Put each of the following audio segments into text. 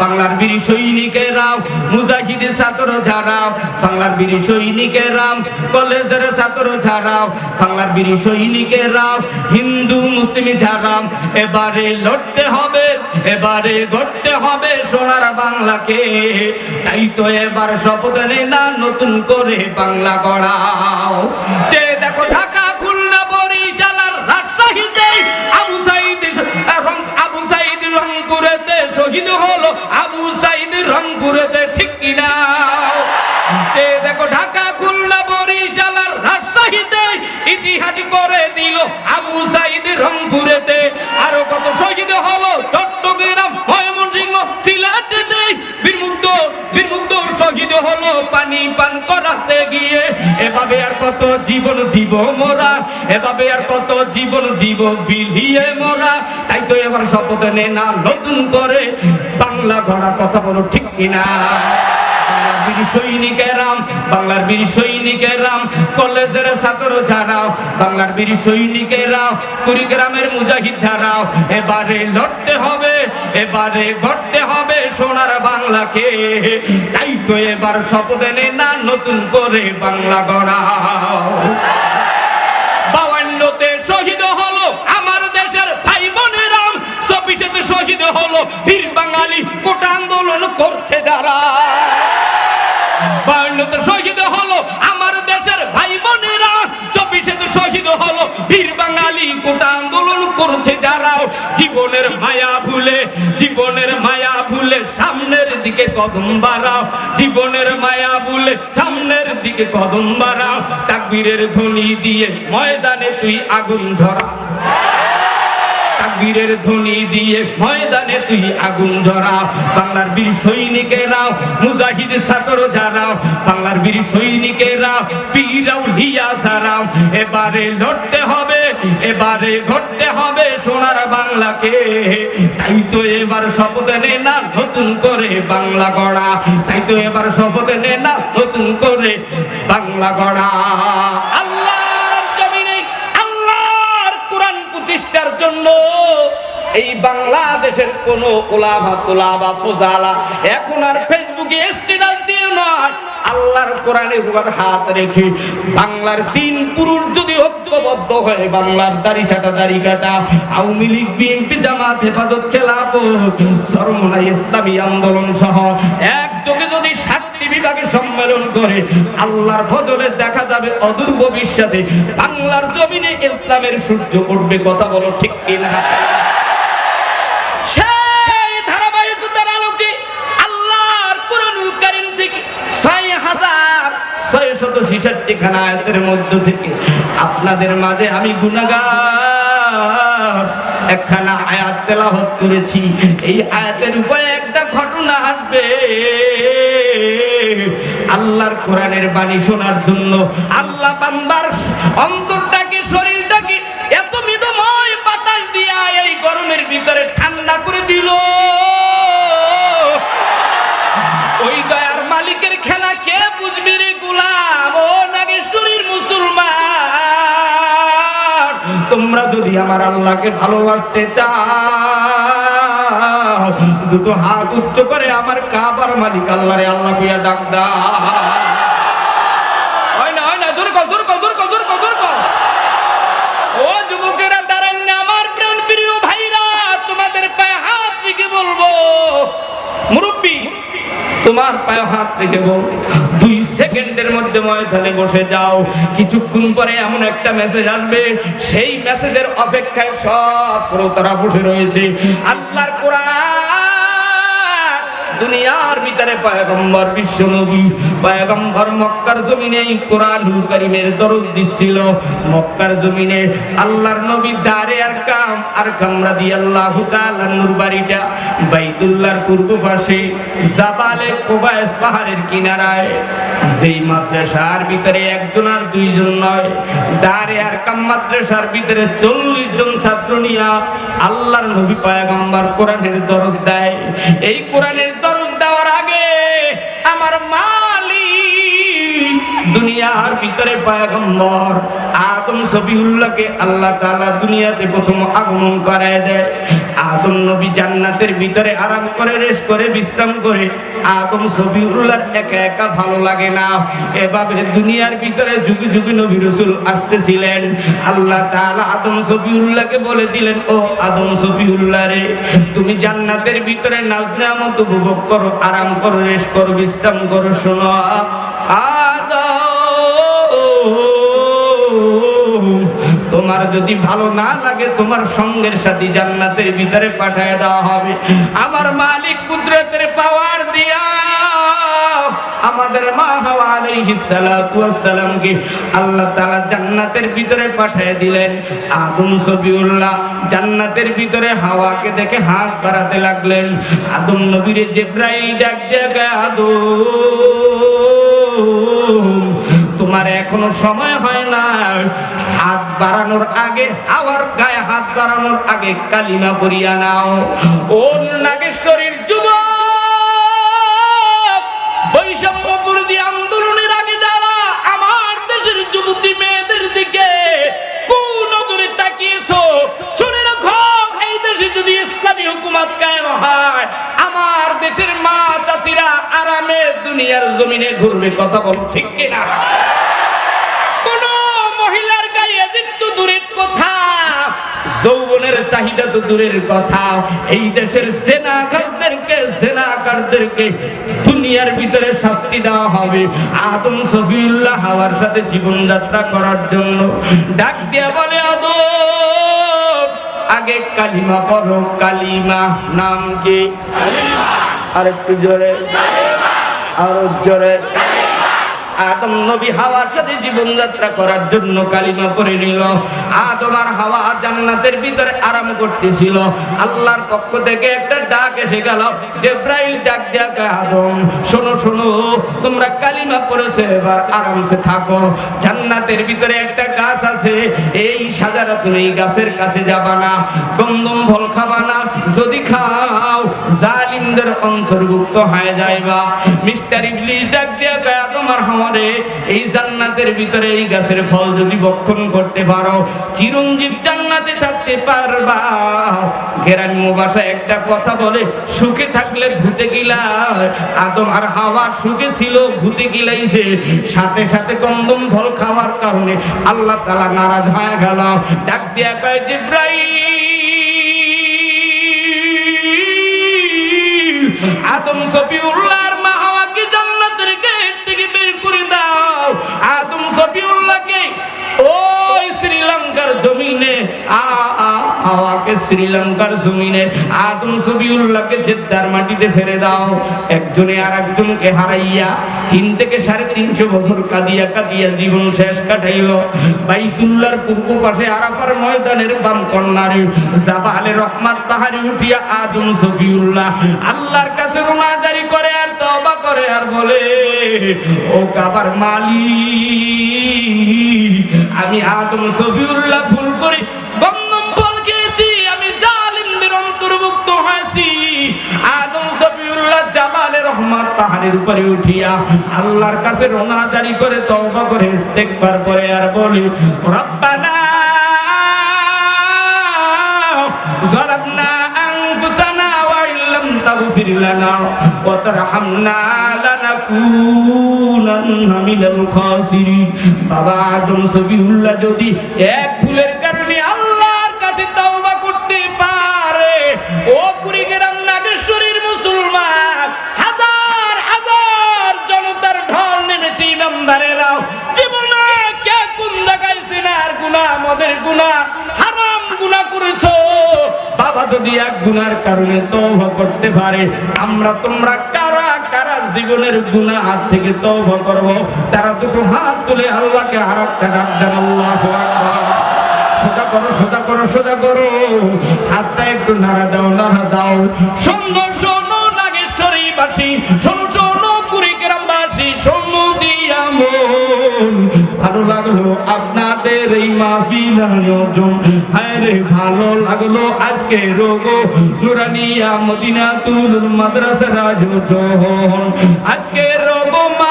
বাংলার বীর সৈনিকেরাও মুজাহিদ ছাত্র ছাড়াও বাংলার বীর সৈনিকেরাও কলেজের ছাত্র ছাড়াও বাংলার বীর সৈনিকেরাও হিন্দু, মুসলিম ছাড়াও এবারে লড়তে হবে, এবারে গড়তে হবে সোনার বাংলাকে। তাই তো এবার শপথ নেই না, নতুন করে বাংলা গড়াও। রংপুরেতে ঠিক কিনা? দেখো ঢাকা, খুলনা, বরিশাল আর রাজশাহীতে ইতিহাস করে দিল আবু সাইদ রংপুরেতে পানি পান করাতে গিয়ে এভাবে আর কত জীবন দিব মোরা, এভাবে আর কত জীবন দিব বিলিয়ে মোরা। তাই তো এবার শপথ নে না, নতুন করে বাংলা গড়া কথা বলো, ঠিক কিনা? বীর সৈনিকেরাম বাংলার বীর সৈনিকেরাম কলেজের ছাত্র ছাড়াও বাংলার বীর সৈনিকেরাও কুড়িগ্রামের মুজাহিদ ছাড়াও এবারে লড়তে হবে, এবারে গড়তে হবে সোনার বাংলাকে। তাই তো এবার শপথ নে না নতুন করে বাংলা গড়াও। করছে যারাও জীবনের মায়া ভুলে, জীবনের মায়া ভুলে সামনের দিকে কদম বাড়াও। জীবনের মায়া ভুলে সামনের দিকে কদম বাড়াও। তাকবীরের ধ্বনি দিয়ে ময়দানে তুই আগুন ধরা। তাকবীরের ধ্বনি দিয়ে ময়দানে তুই আগুন ধরা। বাংলার বীর সৈনিকেরাও মুজাহিদ ছাত্র যারাও, বাংলার বীর সৈনিকেরাও পীরাও লিয়া সারাও এবারে লড়তে হবে এবারে ঘটতে হবে সোনার বাংলাকে। তাই তো এবার শপথ নে না, নতুন করে বাংলা গড়া। তাই তো এবার শপথ নে না, নতুন করে বাংলা গড়া। আল্লাহর জমিনে, আল্লাহর কোরআন প্রতিষ্ঠার জন্য এই বাংলাদেশের কোন ওলামা তোলাবা ফোজালা এখন আর ফেসবুকে নয় আল্লাহর কোরআনের উপর হাত রেখে বাংলার তিন পুরুষ যদি ঐক্যবদ্ধ হয় বাংলার দাড়ি ছাটা, দাড়ি কাটা, আওয়ামী লীগ, বিএনপি, জামাত, হেফাজত খেলাপ সরমনা, ইসলামী আন্দোলন সহ একযোগে যদি সাতটি বিভাগে সম্মেলন করে, আল্লাহর বদলে দেখা যাবে অদূর ভবিষ্যতে বাংলার জমিনে ইসলামের সূর্য উঠবে, কথা বলো ঠিক কিনা? ছয়শত ছেষট্টি খানা আয়াতের মধ্য থেকে আপনাদের মাঝে আমি গুনাগার একখানা আয়াত তেলাওয়াত করেছি। এই আয়াতের উপরে একটা ঘটনা আসবে। আল্লাহর কোরআনের বাণী শোনার জন্য আল্লাহ বান্দার অন্তরটাকে, শরীরটাকে এত মৃদুময় বাতাস দিয়া এই গরমের ভিতরে ঠান্ডা করে দিল। তোমরা যদি আমার আল্লাহকে ভালোবাসতে চাও, দুটো হাত উচ্চ করে আমার কাবার মালিক আল্লাহরে আল্লাহ কইয়া ডাক ভাইরা, তোমাদের পায়ে হাত বলব, মুরব্বী তোমার পায়ে হাত রেখে দুই সেকেন্ডের মধ্যে ময়দানে বসে যাও। কিছুক্ষণ পরে এমন একটা মেসেজ আসবে। সেই মেসেজের অপেক্ষায় সব শ্রোতারা বসে রয়েছে। আল্লাহর কোরআন, দুনিয়ার ভিতরে পয়গম্বর বিশ্ব নবী পয়গম্বর মক্কার জমিনে এই কোরআনুল কারীমের দরদ দিছিল মক্কার জমিনে আল্লাহর নবী দারে আর কাম আর কামরা দিয়ে আল্লাহ তাআলা নূর বাড়িটা বাইতুল্লাহর পূর্ব পাশে জাবালে কোবায়েস পাহাড়ের কিনারায়। যেই মাদ্রাসার ভিতরে একজন আর দুইজন নয় দারে আর কাম মাদ্রাসার ভিতরে চল্লিশ জন ছাত্র নিয়া আল্লাহর নবী পয়গম্বর কোরআনের দরদ দেয়। এই কোরআনের দুনিয়ার ভিতরে পয়গম্বর আদম সবিউল্লাহকে আল্লাহ তাআলা দুনিয়াতে প্রথম আগমন করায় দেয়। আদম নবী জান্নাতের ভিতরে আরাম করে রেস্ট করে, বিশ্রাম করে। আদম সবিউল্লাহর একা একা ভালো লাগে না। এভাবে দুনিয়ার ভিতরে যুগে যুগে নবী রসুল আসতেছিলেন। আল্লাহ তাআলা আদম সফিউল্লাহকে বলে দিলেন, ও আদম সফিউল্লাহ রে, তুমি জান্নাতের ভিতরে নাজ নেয়ামত উপভোগ করো, আরাম করো রেস্ট করো, বিশ্রাম করো, শোনো। আদম তোমার যদি ভালো না লাগে, তোমার সঙ্গের সাথে জান্নাতের ভিতরে পাঠিয়ে দেওয়া হবে। আমার মালিক কুদরতের পাওয়ার দিয়া আমাদের মা হাওয়া আলাইহিস সালাতু ওয়াস সালামকে আল্লাহ তাআলা জান্নাতের ভিতরে পাঠিয়ে দিলেন। আদম সফিউল্লাহ জান্নাতের ভিতরে হাওয়াকে দেখে হাত বাড়াতে লাগলেন। আদম নবীরে জিব্রাইল ডাক দিয়ে আদম। তোমার এখনও সময় হয় না। হাত বাড়ানোর আগে আবার গায়ে হাত বাড়ানোর আগে কালিমা পরিয়া নাও। ও নাগেশ্বরীর যুবক বৈষম্য বিরোধী আন্দোলনের আগে যারা, আমার দেশের যুবতী মেয়েদের দিকে কুনজরে তাকিয়েছো? শুনে রাখো, এই দেশে যদি ইসলামী হুকুমত কায়েম হয়, আমার দেশের মা চাচিরা আরামে দুনিয়ার জমিনে ঘুরবে, কথা বলো ঠিক কোন মহিলার গায়ে তো দূরের কথা। যৌবনের চাহিদা তো দূরের কথা। এই দেশের জেনাকারদেরকে জেনাকারদেরকে দুনিয়ার ভিতরে শাস্তি দেওয়া হবে। আদম সফিউল্লাহ হাওয়ার সাথে জীবনযাত্রা করার জন্য ডাক দিয়া বলে আদম আগে কালিমা পড়ো। কালিমা নাম কি? আর একটু জোরে। আরও জোরে। আদম নবী হাওয়ার সাথে জীবনযাত্রা করার জন্য কালিমা পড়ে নিল। আদম আর হাওয়া জান্নাতের ভিতরে আরাম করতেছিল। আল্লাহর পক্ষ থেকে একটা ডাক এসে গেল, জেব্রাইল, ডাক দেয়া আদম? শোনো শোনো, তোমরা কালিমা পড়েছে, এবার আরামসে থাকো। জান্নাতের ভিতরে একটা গাছ আছে, এই সাজারা তুমি গাছের কাছে যাবা না। গন্ধম ফল খাবা না, যদি খাও জালিমদের অন্তর্ভুক্ত হয়ে যাইবা মিস্টার ইবলিস ডাক দিয়া কয় আর হাওয়ারে এই জান্নাতের ভিতরে এই গাছের ফল যদি ভক্ষণ করতে পারো, চিরঞ্জীব জান্নাতে থাকতে পারবা। গ্রাম্য ভাষায় একটা কথা বলে, সুখে থাকলে ভূতে গিলা আদম আর হাওয়া সুখে ছিল, ভূতে গিলাইছে। সাথে সাথে গন্ধম ফল খাওয়ার কারণে আল্লাহ তালা নারাজ হয়ে গেল। ডাক দিয়া কয়, জিব্রাইল আদম সফিউল্লাহর হাওয়াকে শ্রীলঙ্কার জমিনে আদম সফিউল্লাহকে জেদ্দার মাটিতে ফেলে দাও। একজনে আর একজনকে হারাইয়া তিন থেকে সাড়ে তিনশো বছর কাঁদিয়া কাঁদিয়া জীবন শেষ কাটাইল। বাইতুল্লাহর পূর্ব পাশে আরাফার ময়দানের বাম কন্যারে জাবালে রহমাত পাহাড়ি উঠিয়া আদম সফিউল্লাহ আল্লাহর কাছে রোনাজারি করে আর তবা করে আর বলে, ও কাবার মালি আমি আদম সফিউল্লাহ ভুল জাবালে রহমাত পাহাড়ের উপরে উঠিয়া আল্লাহর কাছে রোনাজারি করে তওবা করে ইস্তেগফার করে আর বলি রব্বানা ظلمنا أنفسنا وإن لم تغفر لنا وترحمنا لنكونن من الخاسرين বাবা আদম সবিউল্লাহ যদি এক গুনার কারণে তওবা করতে পারে। আমরা তোমরা কারা কারা জীবনের গুনা হাত থেকে তওবা করব? তারা দুটো হাত তুলে আল্লাহকে হারাক্কা ডাক দেন সোজা করো সোজা করো সোজা করো। হাতটা একটু নাড়া দাও নাড়া দাও। শোনো নুরানিয়া মদিনাতুল মাদ্রাসা রাজ আজকে রোগ মাহফিলের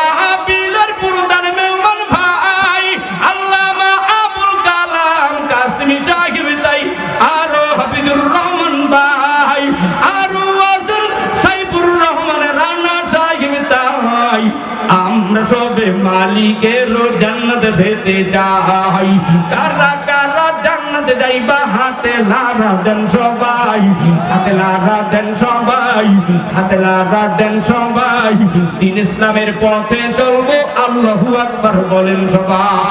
জান্নাত যাই কারা কারা জান্নাতে যাইবা? হাতে লারা দেন সবাই, হাতে লারা দেন সবাই, হাতে লারা দেন সবাই। দিন ইসলামের পথে চলবো, আল্লাহু আকবার বলেন সবাই।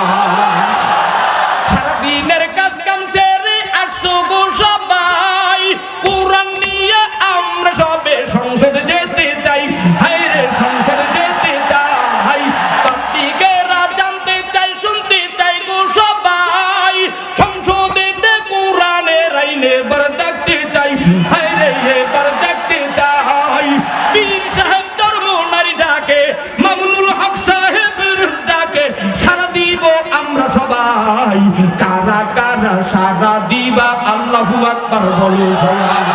সবাই কারা কারা সারা দিবা আল্লাহু আকবার বলে সবাই